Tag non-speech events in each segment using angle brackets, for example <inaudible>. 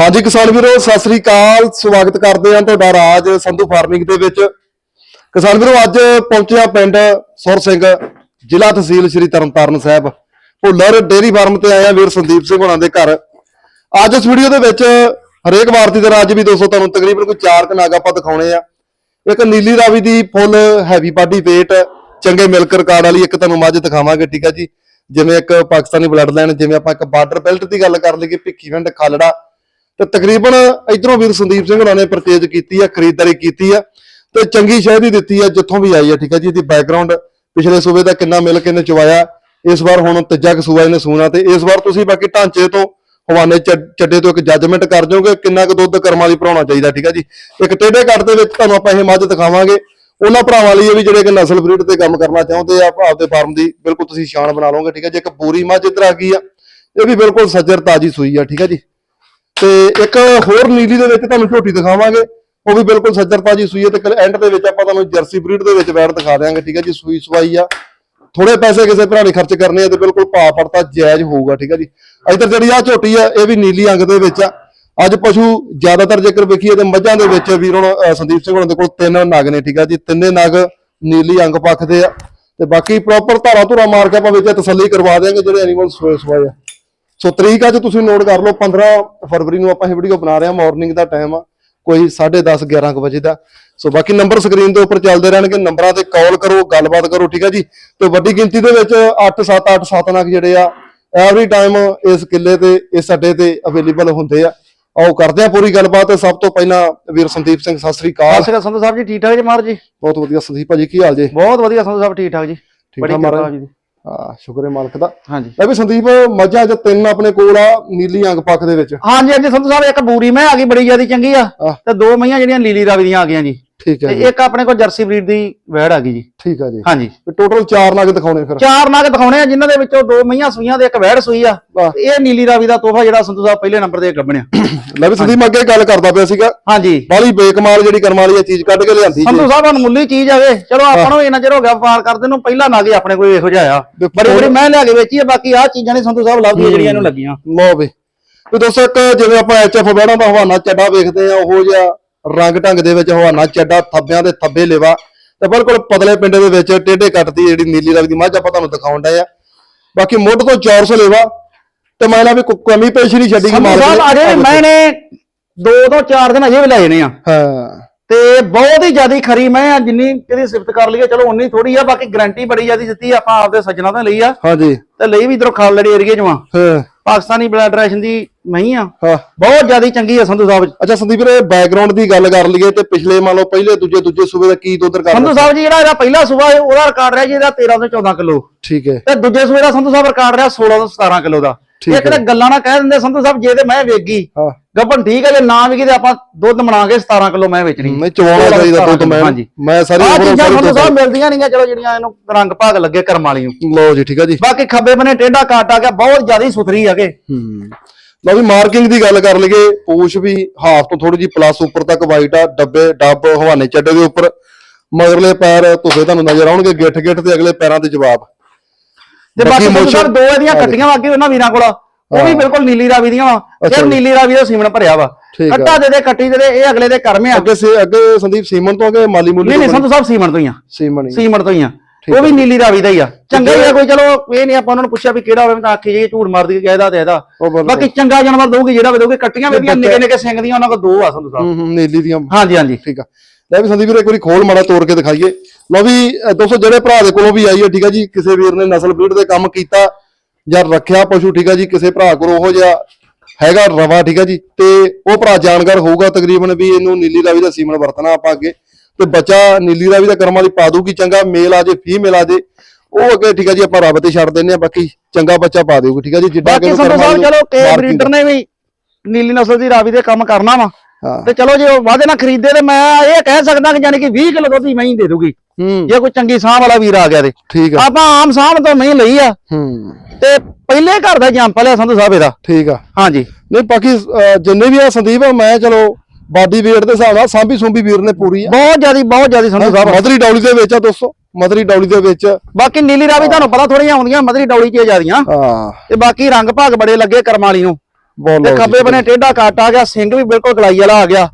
ਹਾਂਜੀ ਕਿਸਾਨ ਵੀਰੋ, ਸਤਿ ਸ੍ਰੀ ਅਕਾਲ। ਸਵਾਗਤ ਕਰਦੇ ਹਾਂ ਤੁਹਾਡਾ ਰਾਜ ਸੰਧੂ ਫਾਰਮਿੰਗ ਦੇ ਵਿੱਚ। ਕਿਸਾਨ ਵੀਰੋ, ਅੱਜ ਪਹੁੰਚਿਆ ਪਿੰਡ ਸੁਰ ਸਿੰਘ, ਜ਼ਿਲ੍ਹਾ ਤਹਿਸੀਲ ਸ੍ਰੀ ਤਰਨਤਾਰਨ ਸਾਹਿਬ। ਭੁੱਲਰ ਡੇਰੀ ਫਾਰਮ ਤੇ ਆਇਆ ਵੀਰ ਸੰਦੀਪ ਸਿੰਘ ਹੋਣਾ ਦੇ ਘਰ। ਅੱਜ ਇਸ ਵੀਡੀਓ ਦੇ ਵਿੱਚ ਹਰੇਕ ਵਾਰਤੀ ਦੀ ਤਰ੍ਹਾਂ ਅੱਜ ਵੀ ਦੋਸਤੋ ਤੁਹਾਨੂੰ ਤਕਰੀਬਨ ਕੋਈ ਚਾਰ ਕਨਾਗ ਆਪਾਂ ਦਿਖਾਉਣੇ ਆ। ਇੱਕ ਨੀਲੀ ਰਾਵੀ ਦੀ ਫੁੱਲ ਹੈਵੀ ਬਾਡੀ weight, ਚੰਗੇ ਮਿਲਕ ਰਿਕਾਰਡ ਵਾਲੀ ਇੱਕ ਤੁਹਾਨੂੰ ਮੱਝ ਦਿਖਾਵਾਂਗੇ, ਠੀਕ ਆ ਜੀ। ਜਿਵੇਂ ਇੱਕ ਪਾਕਿਸਤਾਨੀ ਬਲੱਡ ਲਾਈਨ ਜਿਵੇਂ ਆਪਾਂ ਇੱਕ ਬਾਰਡਰ ਬੈਲਟ ਦੀ ਗੱਲ ਕਰ ਲਈਏ, ਭਿੱਖੀਵਿੰਡ, ਖਾਲੜਾ ਤੇ ਤਕਰੀਬਨ ਇਧਰੋਂ ਵੀਰ ਸੰਦੀਪ ਸਿੰਘ ਉਹਨਾਂ ਨੇ ਪਰਚੇਜ ਕੀਤੀ ਆ, ਖਰੀਦਦਾਰੀ ਕੀਤੀ ਆ ਤੇ ਚੰਗੀ ਸ਼ਹਿ ਦੀ ਦਿੱਤੀ ਆ, ਜਿੱਥੋਂ ਵੀ ਆਈ ਆ, ਠੀਕ ਆ ਜੀ? ਇਹਦੀ ਬੈਕਗ੍ਰਾਉਂਡ ਪਿਛਲੇ ਸੂਬੇ ਦਾ ਕਿੰਨਾ ਮਿਲ ਕੇ ਨੇ ਚਵਾਇਆ ਇਸ ਵਾਰ ਹੁਣ ਤੀਜਾ ਕਸੂਆ ਇਹਨੇ ਸੂਣਾ ਤੇ ਇਸ ਵਾਰ ਤੁਸੀਂ ਬਾਕੀ ਢਾਂਚੇ ਤੋਂ ਹਵਾਨੇ ਚ- ਚੱਡੇ ਤੋਂ ਇੱਕ ਜੱਜਮੈਂਟ ਕਰ ਜਾਓਗੇ, ਕਿੰਨਾ ਕੁ ਦੁੱਧ ਕਰਮਾਂ ਲਈ ਭਰਾਉਣਾ ਚਾਹੀਦਾ, ਠੀਕ ਆ ਜੀ? ਇੱਕ ਟੇਢੇ ਕੱਟ ਦੇ ਵਿੱਚ ਤੁਹਾਨੂੰ ਆਪਾਂ ਇਹ ਮੱਝ ਦਿਖਾਵਾਂਗੇ। ਉਹਨਾਂ ਭਰਾਵਾਂ ਲਈ ਇਹ ਵੀ ਜਿਹੜੇ ਕਿ ਨਸਲ ਬਰੀਡ ਤੇ ਕੰਮ ਕਰਨਾ ਚਾਹੁੰਦੇ ਆ ਆਪਦੇ ਫਾਰਮ ਦੀ ਬਿਲਕੁਲ ਤੁਸੀਂ ਸ਼ਾਨ ਬਣਾ ਲਓਗੇ, ਠੀਕ ਹੈ ਜੀ? ਇੱਕ ਪੂਰੀ ਮੱਝ ਇੱਧਰ ਆ ਗਈ ਆ, ਇਹ ਵੀ ਬਿਲਕੁਲ ਸੱਜਰ ਤਾਜੀ ਸੂਈ ਆ, ਠੀਕ ਹੈ ਜੀ? ਤੇ ਇੱਕ ਹੋਰ ਨੀਲੀ ਦੇ ਵਿੱਚ ਤੁਹਾਨੂੰ ਝੋਟੀ ਦਿਖਾਵਾਂਗੇ। ਉਹ ਵੀ ਬਿਲਕੁਲ ਸੱਜਰਤਾ ਜੀ ਸੂਈ ਹੈ ਤੇ ਐਂਡ ਦੇ ਵਿੱਚ ਆਪਾਂ ਤੁਹਾਨੂੰ ਜਰਸੀ ਬਰੀਡ ਦੇ ਵਿੱਚ ਬੈਠ ਦਿਖਾ ਦਿਆਂਗੇ, ਠੀਕ ਹੈ ਜੀ, ਸੂਈ ਸਵਾਈ ਆ। ਥੋੜੇ ਪੈਸੇ ਕਿਸੇ ਭਰਾ ਨੇ ਖਰਚ ਕਰਨੇ ਆ ਤੇ ਬਿਲਕੁਲ ਭਾਅ ਪੜਤਾ ਜਾਇਜ਼ ਹੋਊਗਾ, ਠੀਕ ਹੈ ਜੀ। ਇੱਧਰ ਜਿਹੜੀ ਆ ਝੋਟੀ ਆ, ਇਹ ਵੀ ਨੀਲੀ ਅੰਗ ਦੇ ਵਿੱਚ ਆ। ਅੱਜ ਪਸ਼ੂ ਜ਼ਿਆਦਾਤਰ ਜੇਕਰ ਵੇਖੀਏ ਤੇ ਮੱਝਾਂ ਦੇ ਵਿੱਚ ਵੀਰ ਹੁਣ ਸੰਦੀਪ ਸਿੰਘ ਹੋਣਾ ਦੇ ਕੋਲ ਤਿੰਨ ਨਗ ਨੇ, ਠੀਕ ਆ ਜੀ, ਤਿੰਨੇ ਨਗ ਨੀਲੀ ਅੰਗ ਪੱਖ ਦੇ ਆ। ਤੇ ਬਾਕੀ ਪ੍ਰੋਪਰ ਧਾਰਾ ਧੁਰਾ ਮਾਰ ਕੇ ਆਪਾਂ ਵਿੱਚ ਤਸੱਲੀ ਕਰਵਾ ਦਿਆਂਗੇ, ਜਿਹੜੇ ਐਨੀਮਲ ਸੋਏ ਸਵਾਏ ਆ। ਸੋ ਤਰੀਕ ਅੱਜ ਤੁਸੀਂ ਨੋਟ ਕਰ ਲਓ 15 ਫਰਵਰੀ ਨੂੰ ਆਪਾਂ ਇਹ ਵੀਡੀਓ ਬਣਾ ਰਹੇ ਹਾਂ ਮਾਰਨਿੰਗ ਦਾ ਟਾਈਮ ਆ ਕੋਈ 10:30 11 ਕੁ ਵਜੇ ਦਾ। ਸੋ ਬਾਕੀ ਨੰਬਰ ਸਕਰੀਨ ਦੇ ਉੱਪਰ ਚੱਲਦੇ ਰਹਿਣਗੇ ਨੰਬਰਾਂ ਤੇ ਕਾਲ ਕਰੋ ਗੱਲਬਾਤ ਕਰੋ ਠੀਕ ਹੈ ਜੀ? ਤੇ ਵੱਡੀ ਗਿਣਤੀ ਦੇ ਵਿੱਚ 8 7 8 7 ਨਗ ਜਿਹੜੇ ਆ ਐਵਰੀ ਟਾਈਮ ਇਸ ਕਿੱਲੇ ਤੇ ਇਸ ਅੱਡੇ ਤੇ ਅਵੇਲੇਬਲ ਹੁੰਦੇ ਆ। ਆਓ ਕਰਦੇ ਆ ਪੂਰੀ ਗੱਲਬਾਤ। ਸਭ ਤੋਂ ਪਹਿਲਾਂ ਵੀਰ ਸੰਦੀਪ ਸਿੰਘ ਸਤਿ ਸ੍ਰੀ ਅਕਾਲ। ਸਤਿ ਸ਼੍ਰੀ ਅਕਾਲ ਸੰਧੂ ਸਾਹਿਬ ਜੀ ਠੀਕ ਠਾਕ ਜੀ ਮਾਰ ਜੀ? ਬਹੁਤ ਵਧੀਆ ਸੰਦੀਪ ਭਾਜੀ ਕੀ ਹਾਲ ਜੇ? ਬਹੁਤ ਵਧੀਆ ਸੰਧੂ ਸਾਹਿਬ ਠੀਕ ਠਾਕ ਜੀ। ਠੀਕ ਠਾਕ ਮਹਾਰਾਜ। ਜੀ। ਹਾਂ ਸ਼ੁਕਰ ਮਾਲਕ ਦਾ। ਹਾਂਜੀ। ਇਹ ਵੀ ਸੰਦੀਪ ਮੱਝਾਂ ਚ ਤਿੰਨ ਆਪਣੇ ਕੋਲ ਆ ਨੀਲੀ ਅੰਗ ਪੱਖ ਦੇ ਵਿੱਚ। ਹਾਂਜੀ ਹਾਂਜੀ ਸੰਧੂ ਸਾਹਿਬ ਇੱਕ ਬੂਰੀ ਮੈਂ ਆ ਗਈ ਬੜੀ ਜਿਆਦੀ ਚੰਗੀ ਆ। ਤੇ ਦੋ ਮਈਆਂ ਜਿਹੜੀਆਂ ਲੀਲੀ ਰਾਵੀ ਦੀਆਂ ਆ ਗਈਆਂ ਜੀ। ਠੀਕ ਹੈ ਤੇ ਜੀ। ਇੱਕ ਆਪਣੇ ਕੋਲ ਜਰਸੀ ਬਰੀਡ ਦੀ ਵੈੜ ਆ ਗਈ ਜੀ। ਠੀਕ ਹੈ ਜੀ। ਹਾਂਜੀ। ਟੋਟਲ 4 ਨਗ ਦਿਖਾਉਣੇ ਫਿਰ। ਚਾਰ ਨਾਗ ਦਿਖਾਉਣੇ ਆ ਜਿਨ੍ਹਾਂ ਦੇ ਵਿੱਚੋਂ ਦੋ ਮਈਆਂ ਸੂਈਆਂ ਤੇ ਇੱਕ ਵੈੜ ਸੂਈ ਆ। ਵਾਹ। ਤੇ ਇਹ ਨੀਲੀ ਰਾਵੀ ਦਾ ਤੋਹਫਾ ਜਿਹੜਾ ਸੰਧੂ ਸਾਹਿਬ ਪਹਿਲੇ ਨੰਬਰ ਤੇ ਗੱਬਣਿਆ। <coughs> ਲੈ ਵੀ ਸੰਦੀਪ ਅੱਗੇ ਗੱਲ ਕਰਦਾ ਪਿਆ ਸੀਗਾ। ਹਾਂਜੀ। ਬਾਲੀ ਬੇਕਮਾਲ ਜਿਹੜੀ ਕਰਮ ਵਾਲੀ ਇਹ ਚੀਜ਼ ਕੱਢ ਕੇ ਲਿਆਂਦੀ ਜੀ। ਸੰਧੂ ਸਾਹਿਬ ਅਨਮੁੱਲੀ ਚੀਜ਼ ਆਵੇ ਚਲੋ ਆਪਾਂ ਨੂੰ ਇਹਨਾਂ ਚਿਰ ਹੋ ਗਿਆ ਵਪਾਰ ਕਰਦੇ ਨੂੰ ਪਹਿਲਾਂ ਨਾਗ ਹੀ ਆਪਣੇ ਕੋਲ ਇਹੋ ਜਿਹਾ ਆ। ਤੇ ਬੜੀ ਬੜੀ ਮੈਂ ਲਿਆ ਕੇ ਵੇਚੀ ਆ ਬਾਕੀ ਆ ਚੀਜ਼ਾਂ ਨੇ ਸੰਧੂ ਸਾਹਿਬ ਲੱਭਦੀਆਂ ਜਿਹੜੀਆਂ ਇਹਨੂੰ ਲੱਗੀਆਂ। ਲਓ ਵੀ। ਤੇ ਦੋਸਤੋ ਇੱਕ ਜਿਵੇਂ ਆਪਾਂ ਐਚਐਫ ਬੈਣਾ ਦਾ ਹਵਾਨਾ ਚੱਡਾ ਵੇਖਦੇ ਆ ਉਹੋ ਜਿਹਾ ਰੰਗ ਢੰਗ ਦੇ ਵਿੱਚ ਹਵਾਨਾ ਚੱਡਾ ਥੱਬਿਆਂ ਦੇ ਥੱਬੇ ਲੇਵਾ। ਤੇ ਬਿਲਕੁਲ ਪਤਲੇ ਪਿੰਡੇ ਦੇ ਵਿੱਚ ਟੇਢੇ ਕੱਟ ਦੀ ਜਿਹੜੀ ਨੀਲੀ ਰੰਗ ਦੀ ਮੱਝ ਆਪਾਂ ਤੁਹਾਨੂੰ ਦਿਖਾਉਣ ਡਏ ਆ। ਬਾਕੀ ਮੁੱਢ ਤੋਂ 400 ਲੇਵਾ। ਤੇ ਮੈਂ ਲਾ ਵੀ ਕੋਈ ਕਮੀ ਪੇਸ਼ ਨਹੀਂ ਛੱਡੀ ਸੰਧੂ ਸਾਹਿਬ ਅਜੇ ਵੀ ਮੈਨੇ ਦੋ ਤੋਂ ਚਾਰ ਦਿਨ ਅਜੇ ਵੀ ਲਏ ਨੇ ਆ। ਹਾਂ। ਤੇ ਬਹੁਤ ਹੀ ਜ਼ਿਆਦਾ ਖਰੀ ਮੈਂ ਜਿੰਨੀ ਇਹਦੀ ਸਿਫਤ ਕਰ ਲਈਏ ਚਲੋ ਉਨੀ ਥੋੜੀ ਆ ਬਾਕੀ ਗਾਰੰਟੀ ਬੜੀ ਜ਼ਿਆਦੀ ਦਿੱਤੀ ਆਪਾਂ ਆਪਦੇ ਸੱਜਣਾ ਤੋਂ ਲਈ ਆ। ਹਾਂਜੀ। ਤੇ ਲਈ ਵੀ ਇਧਰੋਂ ਖਾਲੜੀ ਏਰੀਏ ਆ ਹਾਂ। ਪਾਕਿਸਤਾਨੀ ਬਲੱਡ ਰੇਸ਼ਨ ਦੀ ਨਹੀਂ ਆ। ਹਾਂ। ਬਹੁਤ ਜ਼ਿਆਦਾ ਚੰਗੀ ਆ ਸੰਧੂ ਸਾਹਿਬ। ਅੱਛਾ ਸੰਦੀਪ ਵੀਰੇ ਬੈਕਗ੍ਰਾਉਂਡ ਦੀ ਗੱਲ ਕਰ ਲਈਏ ਤੇ ਪਿਛਲੇ ਮੰਨ ਲਓ ਪਹਿਲੇ ਦੂਜੇ ਦੂਜੇ ਸੂਬੇ ਦਾ ਕੀ ਦੁੱਧ ਕਰ ਸੰਧੂ ਸਾਹਿਬ ਜੀ ਜਿਹੜਾ ਇਹਦਾ ਪਹਿਲਾ ਸੂਬਾ ਹੈ ਉਹਦਾ ਰਿਕਾਰਡ ਰਿਹਾ ਜੀ ਇਹਦਾ 13 ਤੋਂ 14 ਕਿਲੋ। ਠੀਕ ਹੈ। ਤੇ ਦੂਜੇ ਸੂਬੇ ਦਾ ਸੰਧੂ ਸਾਹਿਬ ਰਿਕਾਰਡ ਰਿਹਾ 16 ਤੋਂ 17 ਕਿਲੋ ਦਾ। ਇੱਕ ਤਾਂ ਗੱਲਾਂ ਨਾਲ ਕਹਿ ਦਿੰਦੇ ਸੰਧੂ ਸਾਹਿਬ ਜੇ ਤੇ ਮੈਂ ਵੇਗੀ ਹਾਂ ਗੱਭਣ ਠੀਕ ਹੈ ਜੇ ਨਾ ਵਿਕੀ ਤੇ ਆਪਾਂ ਦੁੱਧ ਬਣਾਗੇ 17 ਕਿਲੋ ਮੈਂ ਵੇਚਣੀ। ਨਹੀਂ ਚਵਾਉਣਾ ਚਾਹੀਦਾ ਦੁੱਧ ਮੈਂ ਹਾਂਜੀ। ਮੈਂ ਸਾਰੀ ਆਹ ਚੀਜ਼ਾਂ ਦੁੱਧ- ਸਾਹਿਬ ਮਿਲਦੀਆਂ ਨਹੀਂਆਂ ਚਲੋ ਜਿਹੜੀਆਂ ਇਹਨੂੰ ਰੰਗ ਭਾਗ ਲੱਗੇ ਕਰਮ ਵਾਲੀਆਂ। ਲਓ ਜੀ ਠੀਕ ਹੈ ਜੀ। ਬਾਕੀ ਖੱਬੇ ਬਨੇ ਟੇਢਾ ਕਾਟ ਆ ਗਿਆ ਬਹੁਤ ਜ਼ਿਆਦਾ ਸੁਥਰੀ ਹੈਗੇ। ਹੂੰ। ਲਓ ਵੀ ਮਾਰਕਿੰਗ ਦੀ ਗੱਲ ਕਰ ਲਈਏ ਪੂਛ ਵੀ ਹਾਫ ਤੋਂ ਥੋੜੀ ਜੀ ਪਲੱਸ ਉੱਪਰ ਤੱਕ ਵਾਈਟ ਆ ਡੱਬੇ ਡੱਬ ਹਵਾਨੇ ਚੱਡੇ ਦੇ ਉੱਪਰ। ਮਗਰਲੇ ਪੈਰ ਧੁੱਪੇ ਤੁਹਾਨੂੰ ਨਜ਼ਰ ਆਉਣਗੇ ਗਿੱਠ ਗਿੱਠ ਤੇ ਅਗਲੇ ਪੈਰਾਂ ਤੇ ਜਵਾਬ। ਤੇ ਬਾਕੀ motion- ਦੋ ਇਹਦੀਆਂ ਕੱਟੀਆਂ ਵਾਗੇ ਉਹਨਾਂ ਵੀਰਾਂ ਕੋਲ। ਉਹ ਵੀ ਬਿਲਕੁਲ ਨੀਲੀ ਰਾਵੀ ਦੀਆਂ ਵਾ। ਜੀ। ਨੀਲੀ ਰਾਵੀ ਦਾ ਸੀਮਨ ਭਰਿਆ ਵਾ। ਕੱਟਾ ਦੇ ਦੇ ਕੱਟੀ ਦੇ ਦੇ ਇਹ ਅਗਲੇ ਦੇ ਕਰਮੇ ਆ। ਅੱਗੇ ਸੇ ਅੱਗੇ ਸੰਦੀਪ ਸੀਮਨ ਤੋਂ ਅੱਗੇ ਮਾਲੀ ਮੂਲੀ ਨਹੀਂ ਨਹੀਂ ਤੋਂ ਸੰਧੂ ਸਾਹਿਬ ਸੀਮਨ ਤੋਂ ਹੀ ਆ। ਸੀਮਨ ਹੀ ਸੀਮਨ ਤੋਂ ਹੀ ਆ। ਉਹ ਵੀ ਨੀਲੀ ਰਾਵੀ ਦਾ ਹੀ ਆ। ਚੰਗਾ ਹੀ ਆ ਕੋਈ ਚਲੋ ਇਹ ਨਹੀਂ ਆਪਾਂ ਉਹਨਾਂ ਨੂੰ ਪੁੱਛਿਆ ਵੀ ਕਿਹੜਾ ਹੋਵੇ ਤਾਂ ਆਖੀ ਜੀ ਝੂਠ ਮਾਰਦੀ ਕਿ ਇਹਦਾ ਤੇ ਇਹਦਾ। ਬਾਕੀ ਚੰਗਾ ਜਾਨਵਰ ਦਊਗੀ ਜਿਹੜਾ ਵੀ ਦਊਗੀ ਕੱਟੀਆਂ ਵੇਦੀਆਂ ਨਿੱਕੇ ਨਿੱਕੇ ਸਿੰਘ ਦੀਆਂ ਉਹਨਾਂ ਕੋਲ ਦੋ ਆ ਸੰਧੂ ਸਾਹਿਬ। ਹੂੰ ਨੀਲੀ ਦੀਆਂ। ਹਾਂਜੀ ਹਾਂਜੀ। ਠੀਕ ਆ। ਲੈ ਵੀ ਸੰਦੀਪ ਵੀਰੇ ਇੱਕ ਵਾਰੀ ਖੋਲ ਮਾੜਾ ਤੋੜ ਕੇ ਦਿਖਾਈਏ। ਲਓ ਵੀ ਦੋਸਤੋ ਜਿਹੜੇ ਭਰਾ ਦੇ ਕੋਲੋਂ ਵੀ ਆਈ ਹੈ ਠੀਕ ਆ ਜੀ ਕਿਸੇ ਵੀਰ ਨੇ ਨਸਲ ਬਰੀਡ ਦੇ ਕੰਮ ਕੀਤਾ ਜਾਂ ਰੱਖਿਆ ਪਸ਼ੂ ਠੀਕ ਆ ਜੀ ਕਿਸੇ ਭਰਾ ਕੋਲ ਉਹੋ ਜਿਹਾ ਹੈਗਾ ਰਵਾ ਠੀਕ ਆ ਜੀ ਤੇ ਉਹ ਭਰਾ ਜਾਣਕਾਰ ਹੋਊਗਾ ਤਕਰੀਬਨ ਵੀ ਇਹਨੂੰ ਨੀਲੀ ਰਾਵੀ ਦਾ ਸੀਮਨ ਵਰਤਣਾ ਆਪਾਂ ਅੱਗੇ। ਤੇ ਬੱਚਾ ਨੀਲੀ ਰਾਵੀ ਦਾ ਕਰਮਾਂ ਦੀ ਪਾ ਦੂਗੀ ਚੰਗਾ ਮੇਲ ਆ ਜੇ ਫੀਮੇਲ ਆ ਜੇ ਉਹ ਅੱਗੇ ਠੀਕ ਆ ਜੀ ਆਪਾਂ ਰੱਬ ਤੇ ਛੱਡ ਦਿੰਨੇ ਆ ਬਾਕੀ ਚੰਗਾ ਬੱਚਾ ਪਾ ਦੇਊਗੀ ਠੀਕ ਆ ਜੀ ਜਿੱਦਾਂ ਬਾਕੀ ਕਰਮਾਂ ਸਾਹਿਬ ਚਲੋ ਕੇ ਬਰੀਡਰ ਨੇ ਵੀ ਨੀਲੀ ਨਸਲ ਦੀ ਰਾਵੀ ਦੇ ਕੰਮ ਕਰਨਾ ਵਾ। ਤੇ ਚਲੋ ਜੇ ਉਹ ਵਾਦੇ ਨਾਲ ਖਰੀਦੇ ਤੇ ਮੈਂ ਇਹ ਕਹਿ ਸਕਦਾ ਕਿ ਯਾਨੀ ਕਿ 20 ਕਿਲੋ ਦੁੱਧ ਹੀ ਮੈਂ ਹੀ ਦੇ ਦੂਗੀ। ਜੇ ਕੋਈ ਚੰਗੀ ਸਾਹ ਵਾਲਾ ਵੀਰ ਆ ਗਿਆ ਤੇ। ਆਪਾਂ ਆਮ ਸਾਹ ਤੋਂ ਨਹੀਂ ਲਈ ਆ। ਹੂੰ। ਤੇ ਪਹਿਲੇ ਘਰ ਦਾ ਜੰਪਲ ਆ ਸੰਧੂ ਸਾਹਿਬ ਇਹਦਾ। ਠੀਕ ਆ। ਹਾਂਜੀ। ਨਹੀਂ ਬਾਕੀ ਅਹ, ਜਿੰਨੇ ਵੀ ਆ ਸੰਦੀਪ ਮੈਂ ਚਲੋ ਬਾਡੀ weight ਦੇ ਹਿਸਾਬ ਨਾਲ ਸਾਂਭੀ ਸੁੰਭੀ ਵੀਰ ਨੇ ਪੂਰੀ ਆ। ਬਹੁਤ ਜਿਆਦੀ ਬਹੁਤ ਜਿਆਦੀ ਸੰਧੂ ਸਾਹਿਬ ਮਦਰੀ ਡੌਲੀ ਦੇ ਵਿੱਚ ਆ ਦੋਸਤੋ ਮਦਰੀ ਡੌਲੀ ਦੇ ਵਿੱਚ। ਬਾਕੀ ਨੀਲੀ ਰਾਵੀ ਤੁਹਾਨੂੰ ਪਤਾ ਥੋੜੀਆਂ ਆਉਂਦੀਆਂ ਮਧਰੀ ਡੌਲੀ ਚ ਜਿਆਦੀਆਂ। ਹਾਂ। ਤੇ ਬਾਕੀ ਰੰਗ ਭਾਗ ਬੜੇ ਲੱਗੇ ਕਰਮ ਵਾਲੀ ਨੂੰ। ਤੇ ਲਓ ਖੱਬੇ ਬਨੇ ਟੇਢਾ ਕੱਟ ਆ ਗਿਆ ਸਿੰਘ ਵੀ ਬਿਲਕੁਲ ਗਲਾਈ ਵਾਲਾ ਆ ਗਿਆ।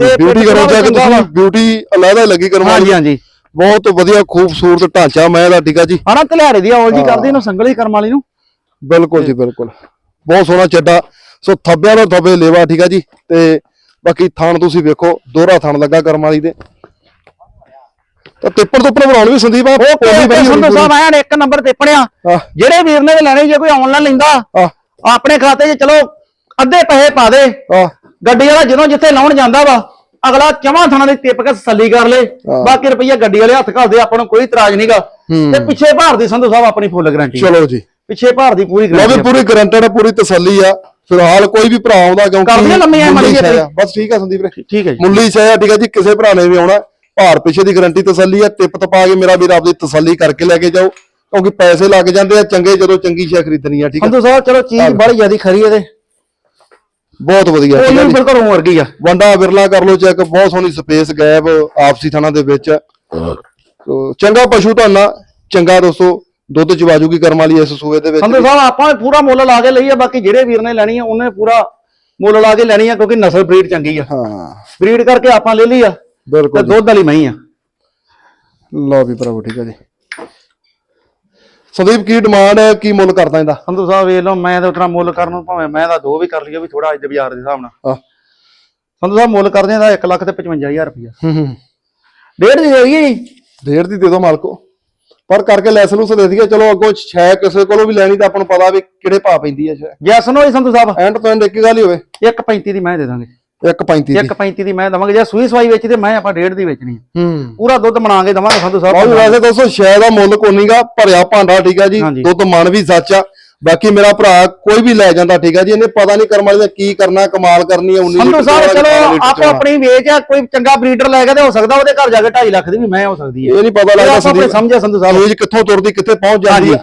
ਤੇ ਬਿਊਟੀ ਕਰੋ ਦਾ ਜਾ ਕੇ ਚੰਗਾ ਵਾ। ਤੁਸੀਂ ਬਿਊਟੀ ਅਲੱਗਾ ਲੱਗੀ ਕਰਵਾਉਣੀ ਹਾਂਜੀ ਹਾਂਜੀ। ਬਹੁਤ ਵਧੀਆ ਖੂਬਸੂਰਤ ਢਾਂਚਾ ਮੈਂ ਦਾ ਠੀਕ ਆ ਜੀ। ਹਣਾ ਤਲਿਆੜੇ ਦੀ ਔਲ ਜੀ ਹਾਂ। ਕਰਦੀ ਇਹਨੂੰ ਸੰਗਲੀ ਕਰਮ ਵਾਲੀ ਨੂੰ। ਬਿਲਕੁਲ ਜੀ ਬਿਲਕੁਲ। ਬਹੁਤ ਸੋਹਣਾ ਚੱਡਾ। ਸੋ ਥੱਬਿਆਂ ਦਾ ਥੱਬੇ ਲੇਵਾ ਠੀਕ ਆ ਜੀ? ਤੇ ਬਾਕੀ ਥਣ ਤੁਸੀਂ ਵੇਖੋ ਦੋਹਰਾ ਥਣ ਲੱਗਾ ਕਰਮ ਵਾਲੀ ਦੇ। ਤਾਂ ਟਿੱਪਰ ਤੋਂ ਉੱਪਰ ਬਣਾਉਣ ਵੀ ਸੰਦੀਪ ਆ ਬਣੀ ਹੋਣੀ ਸੰਧੂ ਸਾਹਿਬ ਆਇਆ ਇੱਕ ਨੰਬਰ ਤੇ ਪੜਿਆ ਆਹ, ਜਿਹੜੇ ਵੀਰ ਨੇ ਲੈਣੇ ਜੇ ਕੋਈ ਆਨਲਾਈਨ ਲੈਂਦਾ ਆਪਣੇ ਖਾਤੇ 'ਚ ਚਲੋ ਅੱਧੇ ਪੈਸੇ ਪਾ ਦੇ। ਗੱਡੀ ਵਾਲਾ ਜਦੋਂ ਜਿੱਥੇ ਲਾਉਣ ਜਾਂਦਾ ਵਾ ਅਗਲਾ ਚਵਾਂ ਥਾਣਾ ਦੀ ਟਿੱਪ ਕੇ ਤਸੱਲੀ ਕਰ ਲੇ। ਬਾਕੀ ਰੁਪਈਆ ਗੱਡੀ ਵਾਲੇ ਹੱਥ ਘੱਲਦੇ ਆਪਾਂ ਨੂੰ ਕੋਈ ਇਤਰਾਜ਼ ਨਹੀਂਗਾ। ਤੇ ਪਿੱਛੇ ਭਾਰ ਦੀ ਸੰਧੂ ਸਾਹਿਬ ਆਪਣੀ ਫੁੱਲ ਗਾਰੰਟੀ ਚਲੋ ਜੀ। ਪਿੱਛੇ ਭਾਰ ਦੀ ਪੂਰੀ ਲਓ ਵੀ ਗਾਰੰਟੀ ਪੂਰੀ ਗਰੰਟਡ ਪੂਰੀ ਤਸੱਲੀ ਆ। ਫਿਲਹਾਲ ਕੋਈ ਵੀ ਭਰਾ ਆਉਂਦਾ ਕਿਉਂਕਿ ਕਰ ਦਈਏ ਲੰਮੀਆਂ ਮੁੱਲੀ ਜਿਹੀ ਸ਼ੈ ਆ। ਬਸ ਠੀਕ ਆ ਸੰਦੀਪ ਵੀਰੇ। ਠੀਕ ਹੈ ਜੀ। ਮੁੱਲੀ ਸ਼ੈ ਆ ਠੀਕ ਆ ਜੀ। ਕਿਸੇ ਭਰਾ ਨੇ ਵੀ ਆਉਣਾ। ਭਾਰ ਪਿੱਛੇ ਦੀ ਗਰੰਟੀ ਤਸੱਲੀ ਆ। ਟਿਪ ਤਪਾ ਕੇ ਮੇਰਾ ਵੀਰ ਆਪਦੀ ਤਸੱਲੀ ਕਰਕੇ ਲੈ ਕੇ ਜਾਓ। ਕਿਉਂਕਿ ਪੈਸੇ ਲੱਗ ਜਾਂਦੇ ਆ। ਚੰਗੇ ਜਦੋਂ ਚੰਗੀ ਸ਼ੈ ਖਰੀਦਣੀ ਆ ਠੀਕ ਆ। ਸੰਧੂ ਸਾਹਿਬ ਚਲੋ ਚੀਜ਼ ਬੜੀ ਜ਼ਿਆਦੀ ਖਰੀ ਇਹਦੇ ਬਹੁਤ ਵਧੀਆ ਉਹ ਠੀਕ ਆ ਜੀ। ਬਿਲਕੁਲ ਉਂ ਵਰਗੀ ਆ। ਵੰਡਾ ਵਿਰਲਾ ਕਰ ਲੋ ਚੈੱਕ। ਬਹੁਤ ਸੋਹਣੀ ਸਪੇਸ ਗੈਪ ਆਪਸੀ ਥਾਣਾ ਦੇ ਵਿੱਚ। ਸੋ ਚੰਗਾ ਪਸ਼ੂ ਧਾਨਾ। ਚੰਗਾ ਦੋਸਤੋ। ਦੁੱਧ ਚਵਾਜੂਗੀ ਕਰਮ ਵਾਲੀ ਇਸ ਸੂਏ ਦੇ ਵਿੱਚ ਸੰਧੂ ਸਾਹਿਬ ਆਪਾਂ ਪੂਰਾ ਮੁੱਲ ਲਾ ਕੇ ਲਈ ਆ ਬਾਕੀ ਜਿਹੜੇ ਵੀਰ ਨੇ ਲੈਣੀ ਆ ਉਹਨੇ ਪੂਰਾ ਮੁੱਲ ਲਾ ਕੇ ਲੈਣੀ ਆ ਕਿਉਂਕਿ ਨਸਲ ਬਰੀਡ ਚੰਗੀ ਆ। ਹਾਂ। ਬਰੀਡ ਕਰਕੇ ਆਪਾਂ ਲੈ ਲਈ ਆ ਬਿਲਕੁਲ। ਦੁੱਧ ਵਾਲੀ ਮਹੀਂ ਆ। ਲਓ ਵੀ ਭਰਾਵੋ ਠੀਕ ਹੈ ਜੀ। ਸੰਦੀਪ ਕੀ ਡਿਮਾਂਡ ਹੈ? ਕੀ ਮੁੱਲ ਕਰਦਾ ਇਹਦਾ? ਸੰਧੂ ਸਾਹਿਬ ਵੇਖ ਲਓ ਮੈਂ ਤਾਂ ਉਤਨਾ ਮੁੱਲ ਕਰਨ ਨੂੰ ਭਾਵੇਂ ਮੈਂ ਤਾਂ ਦੋ ਵੀ ਕਰ ਲਈਏ ਵੀ ਥੋੜਾ ਅੱਜ ਦੇ ਬਾਜ਼ਾਰ ਦੇ ਹਿਸਾਬ ਨਾਲ। ਹਾਂ ਸੰਧੂ ਸਾਹਿਬ ਮੁੱਲ ਕਰਦੇ ਆ ਦਾ 1 ਲੱਖ ਤੇ 55000 ਰੁਪਇਆ ਹੂੰ ਹੂੰ। ਡੇਢ ਦੀ ਹੋਈ ਜੀ? ਡੇਢ ਦੀ ਦੇ ਦਿਓ ਮਾਲਕੋ। ਪਰ ਕਰਕੇ ਲੈਸ ਲੂਸ ਦੇ ਦਈਏ ਚਲੋ ਅੱਗੋਂ ਛੈ ਕਿਸੇ ਕੋਲੋਂ ਵੀ ਲੈਣੀ ਤਾਂ ਆਪਾਂ ਨੂੰ ਪਤਾ ਵੀ ਕਿਹੜੇ ਭਾਅ ਪੈਂਦੀ ਹੈ ਛੈ ਜੈਸ ਨੋ ਜੀ ਸੰਧੂ ਸਾਹਿਬ? ਐਂਡ ਤੋਂ ਐਂਡ ਇੱਕ ਹੀ ਗੱਲ ਹੀ ਹੋਵੇ। 1.35 ਦੀ ਮੈਂ ਦੇ ਦਾਂਗੇ। 1.35 ਦੀ। 1.35 ਦੀ ਮੈਂ ਦਵਾਂਗੇ। ਜੇ ਸੂਈ ਸਵਾਈ ਵੇਚੀ ਤੇ ਮੈਂ ਆਪਾਂ ਡੇਢ ਦੀ ਵੇਚਣੀ। ਹੂੰ। ਪੂਰਾ ਦੁੱਧ ਬਣਾ ਕੇ ਦਵਾਂਗੇ ਸੰਧੂ ਸਾਹਿਬ। ਵੈਸੇ ਦੋਸਤੋ ਸ਼ੈ ਦਾ ਮੁੱਲ ਕੋਈ ਨਹੀਂਗਾ ਭਰਿਆ ਭਾਂਡਾ ਠੀਕ ਆ ਜੀ। ਦੁੱਧ ਮਨ ਵੀ ਸੱਚ ਆ। ਬਾਕੀ ਮੇਰਾ ਭਰਾ ਕੋਈ ਵੀ ਲੈ ਜਾਂਦਾ ਠੀਕ ਆ ਜੀ ਇਹਨੇ ਪਤਾ ਨਹੀਂ ਕਰਮ ਵਾਲੇ ਨੇ ਕੀ ਕਰਨਾ ਕਮਾਲ ਕਰਨੀ ਹੈ 19 ਸੰਧੂ ਸਾਹਿਬ ਚਲੋ ਆਪੋ। ਆਪਣੀ ਵੇਚ ਆ ਕੋਈ ਚੰਗਾ ਬਰੀਡਰ ਲੈ ਕੇ ਤੇ ਹੋ ਸਕਦਾ ਉਹਦੇ ਘਰ ਜਾ ਕੇ 2.5 ਲੱਖ ਦੀ ਵੀ ਮੈਂ ਹੋ ਸਕਦੀ ਹੈ ਇਹ ਨਹੀਂ ਪਤਾ ਲੱਗਦਾ ਆਪਾਂ ਆਪਣੇ ਸਮਝਿਆ ਸੰਧੂ ਸਾਹਿਬ ਚੀਜ਼ ਕਿੱਥੋਂ ਤੁਰਦੀ ਕਿੱਥੇ ਪਹੁੰਚ ਜਾਂਦੀ ਹਾਂਜੀ।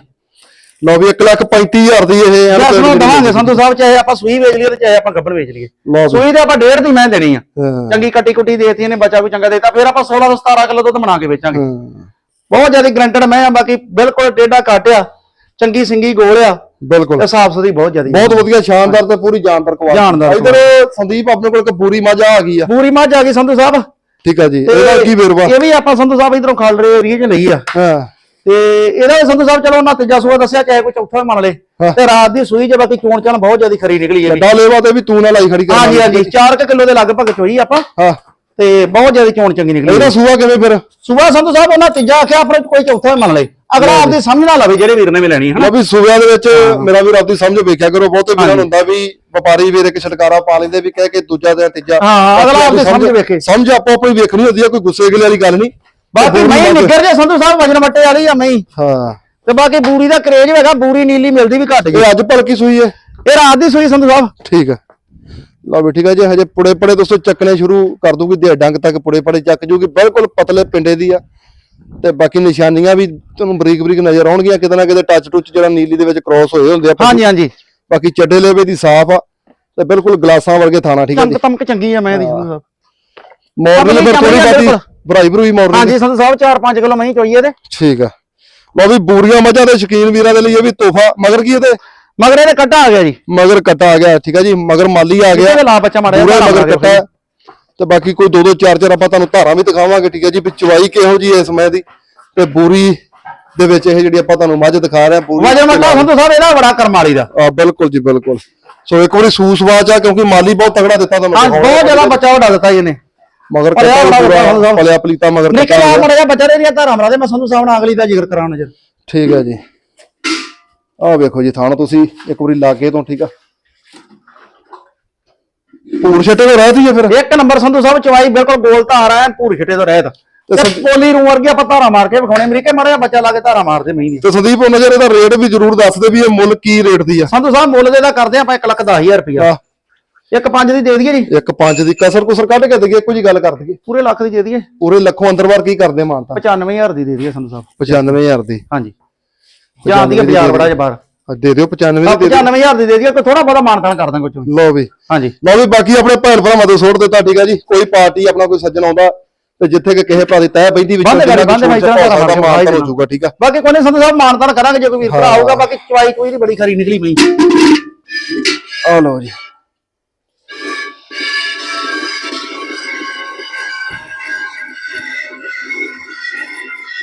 ਲਓ ਵੀ 1 ਲੱਖ 35000 ਦੀ ਇਹ ਜੈਸ ਤੋਂ ਨੂੰ ਦਵਾਂਗੇ ਸੰਧੂ ਸਾਹਿਬ ਚਾਹੇ ਆਪਾਂ ਸੂਈ ਵੇਚ ਲਈਏ ਤੇ ਚਾਹੇ ਆਪਾਂ ਗੱਬਣ ਵੇਚ ਲਈਏ। ਸੂਈ ਤੇ ਆਪਾਂ ਡੇਢ ਦੀ ਮੈਂ ਦੇਣੀ ਆ ਹਾਂ। ਚੰਗੀ ਕੱਟੀ ਕੁੱਟੀ ਦੇਤੀ ਇਹਨੇ ਬੱਚਾ ਵੀ ਚੰਗਾ ਦੇਤਾ ਫਿਰ ਆਪਾਂ 16 ਤੋਂ 17 ਕਿਲੋ ਦੁੱਧ ਬਣਾ ਕੇ ਵੇਚਾਂਗੇ ਹਾਂ। ਬਹੁਤ ਜ਼ਿਆਦਾ ਗਰੰਟਡ ਮੈਂ ਆ ਬਾਕੀ ਬਿਲਕੁਲ ਟੇਡਾ ਕਾਟਿਆ ਚੰਗੀ ਸਿੰਗੀ ਗੋਲ ਆ ਬਿਲਕੁਲ। ਤੇ ਸਾਫ਼ ਸੁਥਰੀ ਬਹੁਤ ਜ਼ਿਆਦਾ ਬਹੁਤ ਵਧੀਆ ਸ਼ਾਨਦਾਰ ਤੇ ਪੂਰੀ ਜਾਨਦਾਰ ਕੁਆਲਿਟੀ ਇਧਰ ਸੰਦੀਪ ਆਪਣੇ ਕੋਲ ਇੱਕ ਪੂਰੀ ਮੱਝ ਆ ਗਈ ਆ। ਪੂਰੀ ਮੱਝ ਆ ਗਈ ਸੰਧੂ ਸਾਹਿਬ। ਠੀਕ ਆ ਜੀ ਇਹਦਾ ਕੀ ਵੇਰਵਾ? ਇਹ ਵੀ ਆਪਾਂ ਸੰਧੂ ਸਾਹਿਬ ਇਧਰੋਂ ਖਾਲ ਰਹੇ ਏਰੀਏ 'ਚ ਲਈ ਆ। ਹਾਂ। ਤੇ ਇਹਦਾ ਸੰਧੂ ਸਾਹਿਬ ਚਲੋ ਉਹਨਾਂ ਤੀਜਾ ਸੂਆ ਦੱਸਿਆ ਚਾਹੇ ਕੋਈ ਚੌਥਾ ਮੰਨ ਲੇ। ਤੇ ਰਾਤ ਦੀ ਸੂਈ 'ਚ ਬਾਕੀ ਚੋਣ ਚਾਣ ਬਹੁਤ ਜ਼ਿਆਦਾ ਖਰੀ ਨਿਕਲੀ ਹੈ। ਲੇਵਾ ਤੇ ਵੀ ਤੂੰ ਨਾ ਲਾਈ ਖੜੀ ਕਰ ਹਾਂਜੀ ਹਾਂਜੀ। 4 ਕਿਲੋ ਦੇ ਲਗਭਗ ਚੋਈ ਆਪਾਂ। ਹਾਂ। ਤੇ ਬਹੁਤ ਜ਼ਿਆਦਾ ਚੋਣ ਚੰਗੀ ਨਿਕਲੀ ਇਹਦਾ ਸੂਆ ਕਿਵੇਂ ਫਿਰ? ਸੂਆ ਸੰਧੂ ਸਾਹਿਬ ਉਹਨਾਂ ਤੀਜਾ ਆਖਿਆ ਆਪਣੇ ਕੋਈ ਚੌਥਾ ਮੰਨ ਲੇ ਅਗਲਾ ਆਪਦੀ ਸਮਝ ਨਾ ਲਵੇ ਜਿਹੜੇ ਵੀਰ ਨੇ ਵੀ ਲੈਣੀ ਹੈ ਲਓ ਵੀ ਸੂਬਿਆਂ ਦੇ ਵਿੱਚ ਮੇਰਾ ਵੀਰ ਆਪਦੀ ਸਮਝ ਵੇਖਿਆ ਕਰੋ ਬਹੁਤੇ ਵੀਰਾਂ ਨੂੰ ਹੁੰਦਾ ਵੀ ਵਪਾਰੀ ਵੀਰ ਇੱਕ ਛਟਕਾਰਾ ਪਾ ਲੈਂਦੇ ਵੀ ਕਹਿ ਕੇ ਦੂਜਾ ਤੇ ਤੀਜਾ। ਹਾਂ, ਅਗਲਾ ਆਪਦੀ ਸਮਝ ਵੇਖੇ। ਸਮਝ ਆਪੋ ਆਪਣੀ ਵੇਖਣੀ ਹੁੰਦੀ ਆ ਕੋਈ ਗੁੱਸੇ ਗਿਲੇ ਵਾਲੀ ਗੱਲ ਨਹੀਂ। ਬਾਕੀ ਮੈਂ ਨਿੱਗਰ ਜੇ ਸੰਧੂ ਸਾਹਿਬ ਵਜਨ ਮੱਟੇ ਵਾਲੀ ਆ ਮੈਂ ਹਾਂ। ਤੇ ਬਾਕੀ ਬੂਰੀ ਦਾ ਕਰੇਜ ਹੈਗਾ ਬੂਰੀ ਨੀਲੀ ਮਿਲਦੀ ਵੀ ਘੱਟ ਜੀ। ਇਹ ਅੱਜ ਭਲਕੀ ਸੂਈ ਹੈ। ਇਹ ਰਾਤ ਦੀ ਸੂਈ ਸੰਧੂ ਸਾਹਿਬ। ਠੀਕ ਹੈ ਲਓ ਵੀ ਠੀਕ ਹੈ ਜੀ ਹਜੇ ਪੁੜੇ ਪੜੇ ਦੋਸਤੋ ਚੱਕਣੇ ਸ਼ੁਰੂ ਕਰ ਦੂਗੀ ਦੇ ਡੰਗ ਤੱਕ ਪੁੜੇ ਪੜੇ ਚੱਕ ਜੂਗੀ ਬਿਲਕੁਲ ਪਤਲੇ ਪਿੰਡੇ ਦੀ ਆ। ਤੇ ਬਾਕੀ ਨਿਸ਼ਾਨੀਆਂ ਵੀ ਤੁਹਾਨੂੰ ਬਰੀਕ ਬਰੀਕ ਨਜ਼ਰ ਆਉਣਗੀਆਂ ਕਿਤੇ ਨਾ ਕਿਤੇ ਟੱਚ ਟੁੱਚ ਜਿਹੜਾ ਨੀਲੀ ਦੇ ਵਿੱਚ ਕ੍ਰਾਸ ਹੋਏ ਹੁੰਦੇ ਆ ਹਾਂਜੀ ਹਾਂਜੀ। ਬਾਕੀ ਚੱਡੇ ਲੇਵੇ ਦੀ ਸਾਫ਼ ਆ ਤੇ ਬਿਲਕੁਲ ਗਲਾਸਾਂ ਵਰਗੇ ਥਾਣਾ ਠੀਕ ਹੈ ਜੀ। ਤਮਕ ਚੰਗੀ ਆ ਮੈਂ ਦੀ। ਮਾਡਲ ਫਿਰ ਥੋੜੀ ਬਾਤੀ। ਭਰਾਈ ਭਰੂਈ ਮਾਡਲ ਹਾਂਜੀ ਸੰਧੂ ਸਾਹਿਬ 4-5 ਕਿਲੋ ਮੈਂ ਚੋਈ ਇਹਦੇ ਠੀਕ ਆ। ਲਓ ਵੀ ਬੂਰੀਆਂ ਮੱਝਾਂ ਦੇ ਸ਼ੌਕੀਨ ਵੀਰਾਂ ਦੇ ਲਈ ਇਹ ਵੀ ਤੋਹਫਾ ਮਗਰ ਕੀ ਇਹਦੇ? ਮਗਰ ਇਹਦੇ ਕੱਟਾ ਆ ਗਿਆ ਜੀ। ਮਗਰ ਕੱਟਾ ਆ ਗਿਆ ਠੀਕ ਆ ਜੀ ਮਗਰ ਮਾਲੀ ਆ ਗਿਆ। ਇਹਦੇ ਲਾ ਬੱਚਾ ਪੂਰਾ ਧਾਰਾ ਮਗਰ ਕੱਟਾ। ਤੇ ਬਾਕੀ ਕੋਈ ਦੋ ਦੋ ਚਾਰ ਚਾਰ ਆਪਾਂ ਤੁਹਾਨੂੰ ਧਾਰਾਂ ਵੀ ਦਿਖਾਵਾਂਗੇ ਠੀਕ ਹੈ ਜੀ ਵੀ ਚਵਾਈ ਕਿਹੋ ਜੀ ਇਸ ਸਮੇਂ ਦੀ। ਤੇ ਬੂਰੀ ਦੇ ਵਿੱਚ ਇਹ ਜਿਹੜੀ ਆਪਾਂ ਤੁਹਾਨੂੰ ਮੱਝ ਦਿਖਾ ਰਹੇ ਹਾਂ ਪੂਰੀ ਵਜਨ ਮੱਟਾ ਸੰਧੂ ਸਾਹਿਬ ਇਹਦਾ ਬੜਾ ਕਰਮ ਵਾਲੀ ਦਾ। ਆ ਬਿਲਕੁਲ ਜੀ ਬਿਲਕੁਲ। ਸੋ ਇੱਕ ਵਾਰੀ ਸੂਸਵਾਚ ਆ ਕਿਉਂਕਿ ਮਾਲੀ ਬਹੁਤ ਤਗੜਾ ਦਿੱਤਾ ਤੁਹਾਨੂੰ ਹਾਂ। ਬਹੁਤ ਜ਼ਿਆਦਾ ਬੱਚਾ ਵੱਡਾ ਦਿੱਤਾ ਜੀ ਇਹਨੇ। ਮਗਰ ਕੱਟਾ। ਪਲਿਆ ਪਲੀਤਾ ਮਗਰ ਕੱਟਾ ਆ ਹੋਇਆ। ਮੜਿਆ ਬੱਚਾ ਦੇ ਦੀਆਂ ਧਾਰਾਂ ਮਰਾ ਦੇ ਮੈਂ ਸੰਧੂ ਸਾਹਿਬ ਨਾਲ ਅਗਲੀ ਦਾ ਜ਼ਿਕਰ ਕਰਾਂ ਨਜ਼ਰ ਠੀਕ ਹੈ ਜੀ। ਆਹ ਵੇਖੋ ਜੀ ਥਾਣ ਤੁਸੀਂ ਇੱਕ ਵਾਰੀ ਲਾਗੇ ਤੋਂ ਠੀਕ ਆ। ਪੂਰ ਛੱਟੇ ਤੋਂ ਰਹਤੀ ਹੈ ਫਿਰ। ਇੱਕ ਨੰਬਰ ਸੰਧੂ ਸਾਹਿਬ ਚਵਾਈ ਬਿਲਕੁਲ ਗੋਲ ਧਾਰ ਆ ਪੂਰ ਛਿੱਟੇ ਤੋਂ ਰਹਿਤ। ਤੇ ਪੋਲੀ ਰੂ ਵਰਗੀ ਆਪਾਂ ਧਾਰਾਂ ਮਾਰ ਕੇ ਵਿਖਾਉਣੇ ਅਮਰੀਕੇ ਮੜਿਆ ਬੱਚਾ ਲਾ ਕੇ ਧਾਰਾਂ ਮਾਰਦੇ ਮਹੀਂ ਦੀ ਤੇ ਸੰਦੀਪ ਉਹ ਨਜ਼ਰ ਇਹਦਾ ਰੇਟ ਵੀ ਜ਼ਰੂਰ ਦੱਸ ਦੇ ਵੀ ਇਹ ਮੁੱਲ ਕੀ ਰੇਟ ਦੀ ਆ। ਸੰਧੂ ਸਾਹਿਬ ਮੁੱਲ ਦੇ ਦਾ ਕਰਦੇ ਆਪਾਂ 1 ਲੱਖ 10000 ਰੁਪਇਆ ਆਹ, ਇੱਕ ਪੰਜ ਦੀ ਦੇ ਦਈਏ ਜੀ। ਇੱਕ ਪੰਜ ਦੀ ਕਸਰ ਕੁਸਰ ਕੱਢ ਕੇ ਦਈਏ ਇੱਕੋ ਜੀ ਗੱਲ ਕਰ ਦਈਏ। ਪੂਰੇ ਲੱਖ ਦੀ ਦੇ ਦਈਏ। ਪੂਰੇ ਲੱਖੋਂ ਅੰਦਰ ਬਾਰ ਕੀ ਕਰਦੇ ਮਾਨਤਾ? 95000 ਦੀ ਦੇ ਦਈਏ ਸੰਧੂ ਸਾਹਿਬ। 95000 ਦੀ। ਹਾਂਜੀ। ਜਾਂਦੀ ਹੈ ਬਾਜ਼ਾਰ ਬੜਾ ਜਿਹਾ ਬਾਹਰ। ਦੇ ਦਿਓ 95 ਦੀ ਦੇ ਦਿਓ। 95000 ਦੀ ਦੇ ਦਈਏ ਕੋਈ ਥੋੜਾ ਬਹੁਤਾ ਮਾਨਤਾਨ ਕਰ ਦਾਂਗੇ ਕੁਝ ਲਓ ਵੀ। ਹਾਂਜੀ। ਲਓ ਵੀ ਬਾਕੀ ਆਪਣੇ ਭੈਣ ਭਰਾਵਾਂ ਤੋਂ ਛੋੜ ਦਿੱਤਾ ਠੀਕ ਆ ਜੀ ਕੋਈ ਪਾਰਟੀ ਆਪਣਾ ਕੋਈ ਸੱਜਣ ਆਉਂਦਾ ਤੇ ਜਿੱਥੇ ਕਿ ਕਿਸੇ ਭਰਾ ਦੀ ਤਹਿ ਪੈਂਦੀ ਵਿੱਚ ਬੰਦ ਕਰ, ਬੰਦ ਛੋਟ ਮੈਂ ਇਤਨਾ ਸਕਦਾ, ਕਰਾਂਗਾ, ਮਾਨ ਭਾਈ ਹੋ ਜਾਊਗਾ ਠੀਕ ਆ? ਬਾਕੀ ਕੋਈ ਨਹੀਂ ਸੰਧੂ ਸਾਹਿਬ ਮਾਨਤਾਨ ਕਰਾਂਗੇ ਜੇ ਕੋਈ ਵੀਰ ਭਰਾ ਆਊਗਾ ਬਾਕੀ ਚਵਾਈ ਕੋਈ ਨਹੀਂ ਬੜੀ ਖਰੀ ਨਿਕਲੀ ਪਈ। ਆ ਲਓ ਜੀ।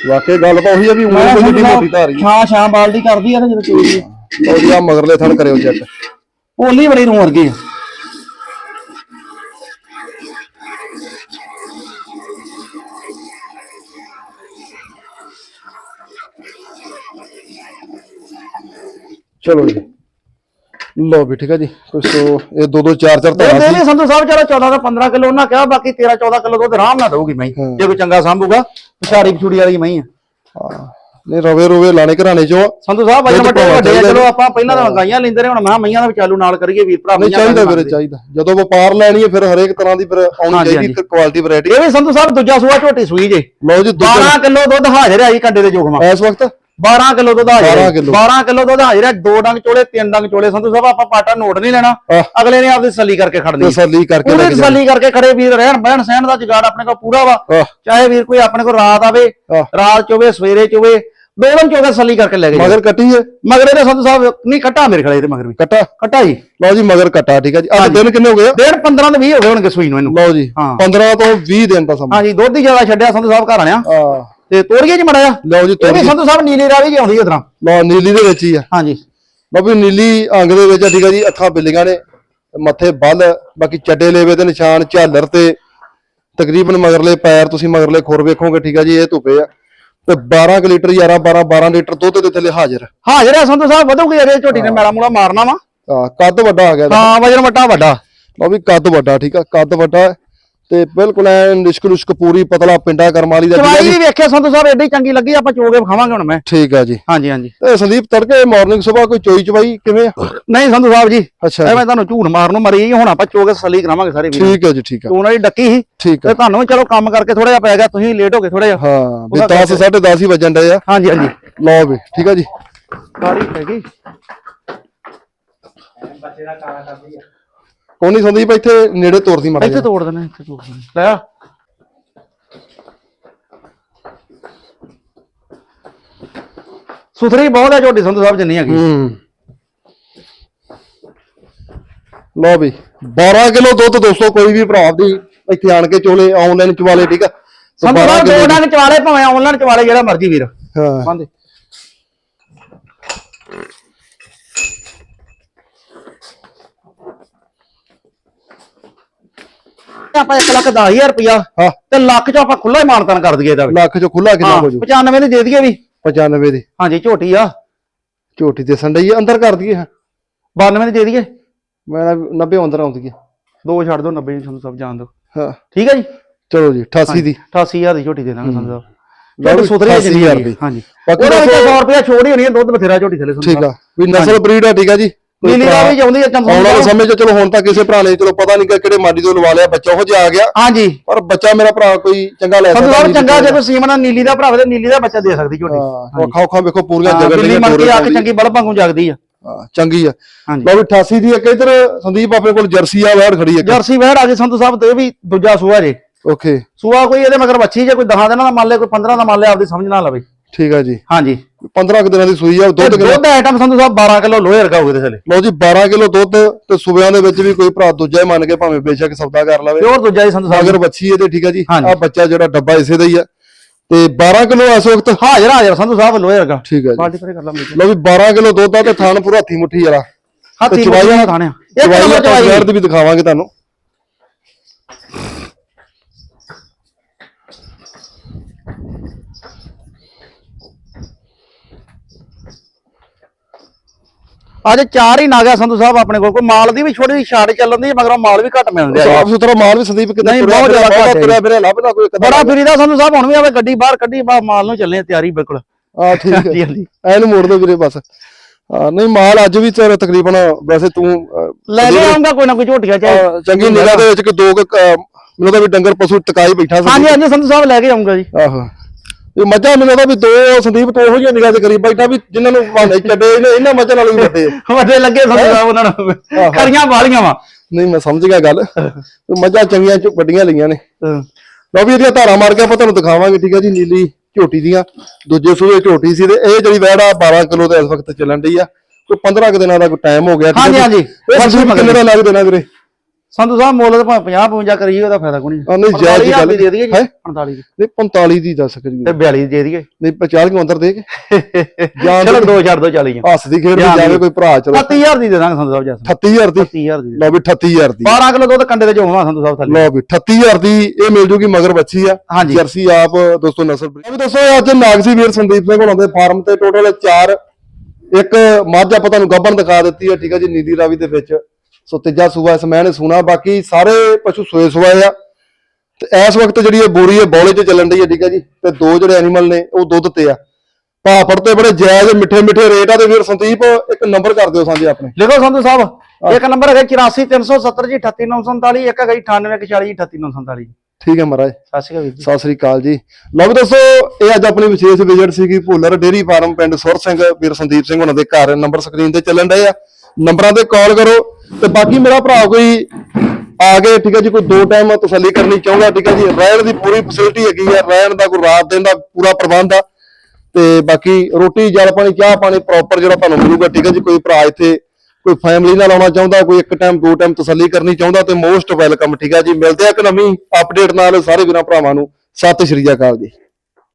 ਵਾਕਈ ਗੱਲ ਤਾਂ ਉਹੀ ਆ ਵੀ ਉਮਰ ਕੋਈ ਜਿੱਡੀ ਮੋਟੀ ਧਾਰੀ ਛਾਂ ਛਾਂ ਬਾਲਦੀ ਕਰਦੀ ਆ ਨਾ ਜਦੋਂ ਉਹਦੀ ਆ ਮਗਰਲੇ ਥਣ ਕਰਿਓ ਚੈੱਕ ਪੋਲੀ ਬੜੀ ਨੂੰ ਵਰਗੀ ਆ। ਚਲੋ ਜੀ। ਲਓ ਵੀ ਠੀਕ ਹੈ ਜੀ। ਕੋਈ ਸੋ ਇਹ ਦੋ ਦੋ ਚਾਰ ਚਾਰ ਇਹ ਧਾਰਾਂ ਦੇ ਸੀ। ਲਈ ਸੰਧੂ ਸਾਹਿਬ ਚਲੋ 14 ਤੋਂ 15 ਕਿਲੋ ਉਹਨਾਂ ਕਿਹਾ ਬਾਕੀ 13 14 ਕਿਲੋ ਦੁੱਧ ਆਰਾਮ ਨਾਲ ਦਊਗੀ ਮੈਂ ਹਾਂ। ਜੇ ਕੋਈ ਚੰਗਾ ਸਾਂਭੂਗਾ। ਪਛਾੜੀ ਪਛੂੜੀ ਵਾਲੀ ਮੈਂ ਆ। ਹਾਂ। ਨਹੀਂ ਰਵੇ ਰਵੇ ਲਾਣੇ ਘਰਾਣੇ ਚੋਂ। ਸੰਧੂ ਸਾਹਿਬ ਦੁੱਧ ਵੱਡੇ ਵੱਡੇ ਚਲੋ। ਆਪਾਂ ਪਹਿਲਾਂ ਤਾਂ ਗਾਈਆਂ ਲੈਂਦੇ ਰਹੇ ਹੁਣ ਮੈਂ ਮਈਆਂ ਦਾ ਚਾਲੂ ਨਾਲ ਕਰੀਏ ਵੀਰ ਭਰਾ ਨਹੀਂ ਚਾਹੀਦਾ ਵੀਰੇ ਚਾਹੀਦਾ। ਜਦੋਂ ਵਪਾਰ ਲੈਣੀ ਹੈ ਫਿਰ ਹਰੇਕ ਤਰ੍ਹਾਂ ਦੀ ਫਿਰ ਆਉਣੀ ਚਾਹੀਦੀ ਕੁਆਲਿਟੀ ਵੈਰਾਈਟੀ ਇਹ ਵੀ ਸੰਧੂ ਸਾਹਿਬ ਦੂਜਾ ਸੂਆ ਝੋਟੀ ਸੂਈ ਜੇ। ਲਓ ਜੀ ਦੂਜਾ। 12 ਕਿਲੋ ਦੁੱਧ ਹਾਜ਼ਰ ਹੈ ਜੀ ਕੰਡੇ ਦੇ ਜੋਗਮਾ ਇਸ ਵਕਤ 12 ਕਿਲੋ ਦੁੱਧ ਹਾਜ਼ਰ 12 ਹੈ ਕਿੱਲੋ। 12 ਕਿਲੋ ਦੁੱਧ ਹਾਜ਼ਰ ਹੈ ਦੋ ਡੰਗ ਚੋਲੇ ਤਿੰਨ ਡੰਗ ਚੋਲੇ। ਸੰਧੂ ਸਾਹਿਬ ਆਪਾਂ ਪਾਟਾ ਨੋਟ ਨਹੀਂ ਲੈਣਾ। ਅਗਲੇ ਨੇ ਆਪਦੀ ਤਸੱਲੀ ਕਰਕੇ ਖੜਨੀ। ਤਸੱਲੀ ਕਰਕੇ ਪੂਰੀ ਤਸੱਲੀ ਕਰਕੇ ਖੜੇ ਵੀਰ ਰਹਿਣ ਬਹਿਣ ਸਹਿਣ ਦਾ ਜੁਗਾੜ ਆਪਣੇ ਕੋਲ ਪੂਰਾ ਵਾ। ਚਾਹੇ ਵੀਰ ਕੋਈ ਆਪਣੇ ਕੋਲ ਰਾਤ ਆਵੇ। ਰਾਤ ਚੋਵੇ ਸਵੇਰੇ ਚੋਵੇ ਦੋ ਦਿਨ ਚੋਵੇ ਤਸੱਲੀ ਕਰਕੇ ਲੈ ਜਾਓ ਮਗਰ ਕੱਟੀ ਹੈ ਮਗਰ ਇਹਦੇ ਸੰਧੂ ਸਾਹਿਬ ਨਹੀਂ ਕੱਟਾ ਮੇਰੇ ਖੜੇ ਇਹਦੇ ਮਗਰ ਵੀ। ਕੱਟਾ? ਕੱਟਾ ਜੀ। ਲਓ ਜੀ ਮਗਰ ਕੱਟਾ ਠੀਕ ਹੈ ਜੀ। ਅੱਜ। ਦਿਨ ਕਿੰਨੇ ਹੋ ਗਏ? ਡੇਢ 15 ਤੋਂ 20 ਹੋ ਗਏ ਹੋਣਗੇ ਸੂਈ ਨੂੰ ਇਹਨੂੰ। ਲਓ ਜੀ ਹਾਂ। 15 ਤੋਂ 20 ਦਿਨ ਦਾ ਸਮਾਂ ਹਾਂਜੀ ਦੁੱਧ ਹੀ ਜ਼ਿਆਦਾ ਛੱਡਿਆ ਸੰਧੂ ਸਾਹਿਬ ਘਰ ਆਣਿਆ ਤੇ ਤੋੜੀਏ ਜੀ ਮੜਿਆ ਲਓ ਜੀ ਇਹ ਵੀ ਸੰਧੂ ਸਾਹਿਬ ਨੀਲੀ ਰਾਵੀ ਜੀ ਆਉਂਦੀ ਉਧਰਾਂ ਲਓ ਨੀਲੀ ਦੇ ਵਿੱਚ ਹੀ ਆ। ਹਾਂਜੀ। ਵੀ ਨੀਲੀ ਅੰਗ ਦੇ ਵਿੱਚ ਆ ਠੀਕ ਹੈ ਜੀ ਅੱਖਾਂ ਬਿੱਲੀਆਂ ਨੇ ਮੱਥੇ ਬੱਲ ਬਾਕੀ ਚੱਡੇ ਲੇਵੇ ਤੇ ਨਿਸ਼ਾਨ ਝਾਲਰ ਤੇ ਤਕਰੀਬਨ ਮਗਰਲੇ ਪੈਰ ਤੁਸੀਂ ਮਗਰਲੇ ਖੁਰ ਵੇਖੋਗੇ ਠੀਕ ਹੈ ਜੀ ਇਹ ਧੁੱਪੇ ਆ। ਤੇ 12 ਕੁ ਲੀਟਰ 11 12 12 ਲੀਟਰ ਦੁੱਧ ਦੇ ਥੱਲੇ ਹਾਜ਼ਰ। ਹਾਜ਼ਰ ਹੈ ਸੰਧੂ ਸਾਹਿਬ ਵਧੂਗੀ ਅਜੇ ਝੋਟੀ ਨੇ ਮੈਲਾ ਮੂਲਾ ਮਾਰਨਾ ਵਾ। ਆ ਕੱਦ ਵੱਡਾ ਆ ਗਿਆ ਇਹਦਾ। ਹਾਂ ਵਜਨ ਵੱਡਾ ਵੱਡਾ। ਲਓ ਵੀ ਕੱਦ ਵੱਡਾ ਠੀਕ ਆ ਕੱਦ ਵੱਡਾ। ਹੈ ਤੇ ਬਿਲਕੁਲ ਐ ਨਿਸ਼ਕ ਨੁਸ਼ਕ ਪੂਰੀ ਪਤਲਾ ਪਿੰਡਾ ਕਰਮ ਵਾਲੀ ਦਾ ਆ ਚਵਾਈ ਜੀ। ਵੀ ਵੇਖਿਆ ਸੰਧੂ ਸਾਹਿਬ ਐਡੀ ਚੰਗੀ ਲੱਗੀ ਆਪਾਂ ਚੋਗੇ ਵਿਖਾਵਾਂਗੇ ਹੁਣ ਮੈਂ। ਠੀਕ ਆ ਜੀ। ਹਾਂਜੀ ਹਾਂਜੀ। ਤੇ ਸੰਦੀਪ ਤੜਕੇ ਮਾਰਨਿੰਗ ਸਵੇਰ ਕੋਈ ਚੋਈ ਚਵਾਈ ਕਿਵੇਂ ਆ? ਨਹੀਂ ਸੰਧੂ ਸਾਹਿਬ ਜੀ। ਐਵੇਂ ਤੁਹਾਨੂੰ ਝੂਠ ਮਾਰਨ ਮਰੀ ਹੁਣ ਆਪਾਂ ਚੋਗੇ ਤਸੱਲੀ ਕਰਾਵਾਂਗੇ ਸਾਰੇ ਵੀਰ ਠੀਕ ਹੈ ਜੀ ਠੀਕ ਆ। ਉਹਨਾਂ ਦੀ ਡੱਕੀ ਸੀ। ਠੀਕ ਆ। ਤੇ ਤੁਹਾਨੂੰ ਵੀ ਚਲੋ ਕੰਮ ਕਰਕੇ ਥੋੜਾ ਜਿਹਾ ਪੈ ਗਿਆ ਤੁਸੀਂ ਲੇਟ ਹੋ ਗਏ ਥੋੜਾ ਜਿਹਾ। ਹਾਂ ਵੀ ਉਹਦਾ 10 10:30 ਹੀ ਵੱਜਣ ਡਏ ਆ। ਹਾਂਜੀ ਹਾਂਜੀ। ਲਓ ਵੀ ਠੀਕ ਆ ਜੀ। ਸਾਰੀ ਹੈਗੀ। ਕੋਈ ਨਹੀਂ ਸੰਦੀਪ ਇੱਥੇ ਨੇੜੇ ਤੁਰਦੀ ਮਾੜਾ ਇੱਥੇ ਜਿਹਾ। ਤੋੜ ਦੇਣਾ ਇੱਥੇ ਤੋੜ ਦੇਣਾ ਲੈ ਆ। ਸੁਥਰੀ ਬਹੁਤ ਹੈ ਝੋਟੀ ਸੰਧੂ ਸਾਹਿਬ ਜਿੰਨੀ ਹੈਗੀ। ਹੂੰ। ਲਓ ਵੀ 12 ਕਿਲੋ ਦੁੱਧ ਦੋਸਤੋ ਕੋਈ ਵੀ ਭਰਾ ਦੀ ਇੱਥੇ ਆਣ ਕੇ ਚੋਲੇ ਆਨਲਾਈਨ ਚਵਾਲੇ ਠੀਕ ਆ? ਸੰਧੂ 12 ਸਾਹਿਬ ਦੋ ਕਿਲੋ ਡੰਗ ਚਵਾਲੇ ਭਾਵੇਂ ਆਨਲਾਈਨ ਚਵਾਲੇ ਜਿਹੜਾ ਮਰਜ਼ੀ ਵੀਰ। ਹਾਂ। ਬੰਦੇ। ਆਪਾਂ 1 ਲੱਖ 10000 ਰੁਪਇਆ ਹਾਂ। ਤੇ ਲੱਖ ਚੋਂ ਆਪਾਂ ਖੁੱਲਾ ਹੀ ਮਾਨਤਨ ਕਰ ਦਈਏ ਇਹਦਾ ਵੀ। ਲੱਖ ਚੋਂ ਖੁੱਲਾ ਕਿੰਨਾ ਹਾਂ ਹੋ ਜੂ 95 ਦੀ ਦੇ ਦਈਏ ਵੀ। 95 ਦੀ। ਹਾਂਜੀ ਝੋਟੀ ਆ। ਝੋਟੀ ਤੇ ਸੰਡਈ ਅੰਦਰ ਕਰ ਦਈਏ ਹਾਂ। 92 ਦੀ ਦੇ ਦਈਏ। ਮੈਂ 90 ਅੰਦਰ ਆਉਂਦੀ ਹੈ ਦੋ ਛੱਡ ਦੋ 90 ਤੁਹਾਨੂੰ ਸਭ ਜਾਣ ਦੋ ਹਾਂ। ਠੀਕ ਹੈ ਜੀ? ਚਲੋ ਜੀ 88 ਦੀ। 88000 ਦੀ ਝੋਟੀ ਦੇ ਦਾਂਗੇ ਤੁਹਾਨੂੰ ਲਓ ਝੋਟੀ ਵੀ ਸੁਥਰੀ 88,000 ਜਿੰਨੀ ਦੀ। ਹਾਂਜੀ। ਬਾਕੀ ਉਹਦੇ ਵਿੱਚ ਦੱਸੋ- 100 ਰੁਪਇਆ ਛੋੜ ਹੀ ਹੋਣੀ ਹੈ ਦੁੱਧ ਬਥੇਰਾ ਝੋਟੀ ਥੱਲੇ ਠੀਕ ਆ। ਵੀ ਨਸਲ ਬਰੀਡ ਆ ਠੀਕ ਆ ਜੀ? ਕੋਈ ਨੀਲੀ ਭਰਾ- ਦਾ ਵੀ ਜਾਂਦੀ ਹੈ ਆਉਣ ਵਾਲੇ ਚੰਦ ਸਮੇਂ 'ਚ ਚਲੋ ਹੁਣ ਤਾਂ ਕਿਸੇ ਭਰਾ ਨੇ ਚਲੋ ਪਤਾ ਨਹੀਂ ਕਿ ਕਿਹੜੇ ਮਾਡੀ ਤੋਂ ਲਵਾ ਲਿਆ ਬੱਚਾ ਉਹ ਜਿਹਾ ਆ ਗਿਆ। ਹਾਂਜੀ। ਪਰ ਬੱਚਾ ਮੇਰਾ ਭਰਾ ਕੋਈ ਚੰਗਾ ਲੈ ਸੰਧੂ ਸਾਹਿਬ ਚੰਗਾ ਜੇ ਕੋਈ ਸੀਮਨ ਨੀਲੀ ਦਾ ਭਰਾ ਤੇ ਨੀਲੀ ਦਾ ਬੱਚਾ ਦੇ ਸਕਦੀ ਝੋਟੀ ਅੱਖਾਂ ਅੱਖਾਂ ਵੇਖੋ ਪੂਰੀਆਂ ਹਾਂ, ਜਗਰ ਬਿੱਲੀ ਆ ਕੇ ਚੰਗੀ ਬਲਬ ਵਾਂਗੂ ਜਗਦੀ ਆ। ਹਾਂ, ਚੰਗੀ ਆ। ਹਾਂਜੀ। ਲਓ ਵੀ 88 ਦੀ ਇੱਕ ਇਧਰ ਸੰਦੀਪ ਆਪਣੇ ਕੋਲ ਜਰਸੀ ਆ ਵੈੜ ਖੜੀ ਇੱਕ। ਜਰਸੀ ਵਹਿੜ ਆ ਗਈ ਸੰਧੂ ਸਾਹਿਬ ਤੇ ਇਹ ਵੀ ਦੂਜਾ ਸੂਆ ਜੇ। ਓਕੇ। ਸੂਆ ਕੋਈ ਇਹਦੇ ਮਗਰ ਬੱਚੀ ਜੇ ਕੋਈ 10 ਦਿਨਾਂ ਦਾ ਮੰਨ ਲੈ ਕੋਈ 15 ਦਾ ਮੰਨ ਲੈ ਆਪਦੀ ਸਮਝ ਨਾ ਲਵੇ। ਠੀਕ ਆ ਜੀ। ਹਾਂਜੀ। 15 ਕੁ ਦਿਨਾਂ ਦੀ ਸੂਈ ਆ ਦੁੱਧ ਕਿੰਨਾ? ਦੁੱਧ ਆਈਟਮ ਸੰਧੂ ਸਾਹਿਬ 12 ਕਿਲੋ ਲੋਹੇ ਵਰਗਾ ਹੋਵੇ ਤੇ ਥਲੇ ਲਓ ਜੀ 12 ਕਿਲੋ ਦੁੱਧ ਤੇ ਸੂਬਿਆਂ ਦੇ ਵਿੱਚ ਵੀ ਕੋਈ ਭਰਾ ਦੂਜਾ ਹੀ ਮੰਨ ਕੇ ਭਾਵੇਂ ਬੇਸ਼ੱਕ ਸੌਦਾ ਕਰ ਲਵੇ। ਪਿਓਰ ਦੂਜਾ ਹੀ ਸੰਧੂ ਸਾਹਿਬ। ਅਗਰ ਬੱਚੀ ਇਹਦੇ ਠੀਕ ਆ ਜੀ। ਆ ਬੱਚਾ ਜਿਹੜਾ ਡੱਬਾ ਇਸੇ ਦਾ ਹੀ ਆ। ਤੇ 12 ਕਿਲੋ ਇਸ ਵਕਤ? ਹਾਜ਼ਰ ਹਾਜ਼ਰ ਸੰਧੂ ਸਾਹਿਬ ਲੋਹੇ ਵਰਗਾ। ਠੀਕ ਆ ਜੀ। ਬਾਲਟੀ ਪਰੇ ਕਰ ਲਾ ਮੇਰੇ ਲਓ ਵੀ 12 ਕਿਲੋ ਦੁੱਧ ਆ ਤੇ ਥਾਨ ਪੂਰਾ ਹੱਥੀ ਮੁੱਠੀ ਵਾਲਾ। ਹੱਥੀ ਚਵਾਈ ਵਾਲਾ ਖਾਣਿਆ ਇੱਕ ਨੰਬਰ ਚਵਾਈ। ਦੀ ਵੀ ਦਿਖਾਵਾਂਗੇ ਤੁਹਾਨੂੰ। ਅੱਜ ਚਾਰ ਹੀ ਨਾਗਾ ਸੰਧੂ ਸਾਹਿਬ ਆਪਣੇ ਕੋਲ ਕੋਈ ਮਾਲ ਦੀ ਵੀ ਛੋਟੀ ਜਿਹੀ ਛਾੜ ਚੱਲਣ ਦੀ ਮਗਰੋਂ ਮਾਲ ਵੀ ਘੱਟ ਮਿਲਦੇ ਆ ਸਾਫ਼ ਸੁਥਰਾ ਮਾਲ ਵੀ ਸੰਦੀਪ ਕਿਤੇ ਨਹੀਂ, ਬਹੁਤ ਜ਼ਿਆਦਾ ਘੱਟ ਤੁਰਿਆ ਫਿਰਿਆ ਲੱਭਦਾ ਕੋਈ ਬੜਾ ਫਿਰੀਦਾ ਸੰਧੂ ਸਾਹਿਬ ਹੁਣ ਵੀ ਆਵੇ ਗੱਡੀ ਬਾਹਰ ਕੱਢੀ ਬਾ ਮਾਲ ਨੂੰ ਚੱਲੇ ਤਿਆਰੀ ਬਿਲਕੁਲ। ਆ ਠੀਕ ਹੈ। ਐਨੂੰ ਮੋੜ ਦੋ ਵੀਰੇ ਬਸ। ਨਹੀਂ ਮਾਲ ਅੱਜ ਵੀ ਤੇਰਾ ਤਕਰੀਬਨ ਵੈਸੇ ਤੂੰ ਲੈ ਕੇ ਆਉਂਗਾ ਕੋਈ ਨਾ ਕੋਈ ਝੋਟੀਆਂ ਚਾਹੇ ਚੰਗੀ ਨਿਗਾਹ ਦੇ ਵਿੱਚ ਕਿ ਦੋ ਮੈਨੂੰ ਤਾਂ ਵੀ ਡੰਗਰ ਪਸ਼ੂ ਟਿਕਾਈ ਬੈਠਾ ਸੀ ਹਾਂਜੀ ਹਾਂਜੀ ਸੰਧੂ ਸਾਹਿਬ ਲੈ ਕੇ ਆਉਂਗਾ ਜੀ। ਆਹੋ। ਇਹ ਮੱਝਾਂ ਮੈਨੂੰ ਤਾਂ ਵੀ ਦੋ ਸੰਦੀਪ ਤੋਂ ਇਹੋ ਜਿਹੀਆਂ ਨਿਗਾਹ ਤੇ ਕਰੀ ਬੈਠਾ ਵੀ ਜਿਨ੍ਹਾਂ ਨੂੰ ਭਾਵੇਂ ਛੱਡੇ ਇਹਨੇ ਇਹਨਾਂ ਮੱਝਾਂ ਨਾਲੋਂ ਵੀ ਵੱਡੇ ਆ। ਵੱਡੇ ਲੱਗੇ ਸਾਹਿਬ ਉਹਨਾਂ ਨੂੰ। ਖਰੀਆਂ ਵਾਲੀਆਂ ਵਾ। ਨਹੀਂ ਮੈਂ ਸਮਝ ਗਿਆ ਗੱਲ। ਵੀ ਮੱਝਾਂ ਚੰਗੀਆਂ ਚ ਵੱਡੀਆਂ ਲਈਆਂ ਨੇ। ਲਓ ਵੀ ਇਹਦੀਆਂ ਧਾਰਾਂ ਮਾਰ ਕੇ ਆਪਾਂ ਤੁਹਾਨੂੰ ਦਿਖਾਵਾਂਗੇ ਠੀਕ ਹੈ ਜੀ ਨੀਲੀ ਝੋਟੀ ਦੀਆਂ। ਦੂਜੇ ਸੂਏ ਝੋਟੀ ਸੀ ਤੇ ਇਹ ਜਿਹੜੀ ਵੈੜ ਆ 12 ਕਿਲੋ ਤੇ ਇਸ ਵਕਤ ਚੱਲਣ ਡਈ ਆ। ਕੋਈ 15 ਕੁ ਦਿਨਾਂ ਦਾ ਕੋਈ ਟਾਈਮ ਹੋ ਗਿਆ ਠੀਕ ਹੈ ਹਾਂਜੀ, ਜੀ? ਹਾਂਜੀ। ਇਹ ਸੰਦੀਪ ਕਿੰਨੇ ਦਾ ਲੱਗ ਦੇਣਾ ਵੀਰੇ? ਸੰਧੂ ਸਾਹਿਬ ਮੁੱਲ ਤਾਂ 50 52 ਕਰੀਏ ਉਹਦਾ ਫਾਇਦਾ ਕੋਈ ਆ ਨਹੀਂ, ਜਾਇਜ਼ ਹੀ ਗੱਲ ਦੀ ਦੇ ਦਈਏ ਜੀ ਹੈਂ? 45 ਦੀ। ਨਹੀਂ 45 ਦੀ ਦੱਸ ਕਰੀ ਤੇ 42 ਦੀ ਦੇ ਦਈਏ। ਨਹੀਂ 50 ਕਿਉਂ ਅੰਦਰ ਦੇ ਕੇ। ਚਲੋ ਦੀ- ਦੋ। ਛੱਡ ਦੋ 40 ਹੱਸਦੀ ਖੇਡਦੀ ਜਾਣ ਜਾਵੇ ਦੀ। ਕੋਈ ਭਰਾ ਚਲੋ। 38000 ਦੀ ਦੇ ਦਾਂਗੇ ਸੰਧੂ ਸਾਹਿਬ ਜੈਸਾ। 38000 ਦੀ? 38000 ਦੀ। ਲਓ ਵੀ 38000 ਦੀ। 12 ਕਿਲੋ ਦੁੱਧ ਕੰਡੇ ਤੇ ਜੋਵਾਂ ਸੰਧੂ ਸਾਹਿਬ ਥੱਲੇ। ਲਓ ਵੀ 38000 ਦੀ ਇਹ ਮਿਲ ਜੂਗੀ ਮਗਰ ਬੱਚੀ ਆ। ਹਾਂਜੀ। ਜਰਸੀ ਆਪ ਦੋਸਤੋ ਨਸਲ ਵੀ ਦੱਸੋ ਅੱਜ ਨਾਗਸੀ ਵੀਰ ਸੰਦੀਪ ਸਿੰਘ ਹੋਣਾ ਦੇ ਫਾਰਮ ਤੇ ਟੋਟਲ 4 ਇੱਕ ਮੱਝ ਆਪਾਂ ਤੁਹਾਨੂੰ ਗੱਬਣ ਦਿਖਾ ਦਿੱਤੀ ਹੈ ਠੀਕ ਹੈ ਜੀ ਨੀਲੀ ਰਾਵੀ ਦੇ ਵਿੱਚ। ਸੋ ਤੀਜਾ ਸੂਆ ਨੇ ਸੁਣਾ ਬਾਕੀ ਸਾਰੇ ਪਸ਼ੂ ਸੋਏ ਸੋਏ ਆ। ਤੇ ਇਸ ਵਕਤ ਜਿਹੜੀ ਇਹ ਬੋਰੀ ਹੈ ਬੌਲੇ 'ਚ ਚੱਲਣ ਦੀ ਹੈ ਠੀਕ ਹੈ ਜੀ। ਤੇ ਦੋ ਜਿਹੜੇ ਐਨੀਮਲ ਨੇ ਉਹ ਦੁੱਧ ਤੇ ਆ। ਭਾਪੜ ਤੇ ਬੜੇ ਜਾਇਜ਼ ਮਿੱਠੇ ਮਿੱਠੇ ਰੇਟ ਆ ਤੇ ਵੀਰ ਸੰਦੀਪ ਇੱਕ ਨੰਬਰ ਕਰ ਦਿਓ ਸਾਂਝੇ ਆਪਣੇ। ਲਿਖੋ ਸੰਧੂ ਸਾਹਿਬ ਇੱਕ ਨੰਬਰ ਹੈਗਾ 84370 ਜੀ 38947 ਇੱਕ ਹੈਗਾ ਜੀ 9840 38947 ਠੀਕ ਹੈ ਮਹਾਰਾਜ। ਸਤਿ ਸ਼੍ਰੀ ਅਕਾਲ ਜੀ। ਸਤਿ ਸ੍ਰੀ ਅਕਾਲ ਜੀ। ਲਓ ਵੀ ਦੋਸਤੋ ਇਹ ਅੱਜ ਆਪਣੀ ਵਿਸ਼ੇਸ਼ ਵਿਜ਼ਿਟ ਸੀਗੀ ਭੁੱਲਰ ਡੇਰੀ ਫਾਰਮ ਪਿੰਡ ਸੁਰ ਸਿੰਘ ਵੀਰ ਸੰਦੀਪ ਸਿੰਘ ਉਹਨਾਂ ਦੇ ਘਰ ਨੰਬਰ ਸਕਰੀਨ ਤੇ ਚੱਲਣ ਡਏ ਆ। ਨੰਬਰਾਂ ਤੇ ਕਾਲ ਕਰੋ ਤੇ ਬਾਕੀ ਮੇਰਾ ਭਰਾ ਕੋਈ ਆ ਗਏ ਠੀਕ ਹੈ ਜੀ, ਕੋਈ ਦੋ ਟਾਈਮ ਤਸੱਲੀ ਕਰਨੀ ਚਾਹੁੰਦਾ, ਠੀਕ ਹੈ ਜੀ, ਰਹਿਣ ਦੀ ਪੂਰੀ ਫੈਸਿਲਿਟੀ ਹੈਗੀ ਆ, ਰਹਿਣ ਦਾ, ਕੋਈ ਰਾਤ ਦਿਨ ਦਾ ਪੂਰਾ ਪ੍ਰਬੰਧ ਆ। ਤੇ ਬਾਕੀ ਰੋਟੀ, ਜਲ ਪਾਣੀ, ਚਾਹ ਪਾਣੀ ਪ੍ਰੋਪਰ ਜਿਹੜਾ ਤੁਹਾਨੂੰ ਮਿਲੂਗਾ, ਠੀਕ ਹੈ ਜੀ, ਕੋਈ ਭਰਾ ਇੱਥੇ, ਕੋਈ ਫੈਮਿਲੀ ਨਾਲ ਆਉਣਾ ਚਾਹੁੰਦਾ, ਕੋਈ ਇੱਕ ਟਾਈਮ ਦੋ ਟਾਈਮ ਤਸੱਲੀ ਕਰਨੀ ਚਾਹੁੰਦਾ, ਤੇ ਮੋਸਟ ਵੈਲਕਮ ਠੀਕ ਹੈ ਜੀ, ਮਿਲਦੇ ਆ ਇੱਕ ਨਵੀਂ ਅਪਡੇਟ ਨਾਲ ਸਾਰੇ ਵੀਰਾਂ ਭਰਾਵਾਂ ਨੂੰ। ਸਤਿ ਸ਼੍ਰੀ ਅਕਾਲ ਜੀ।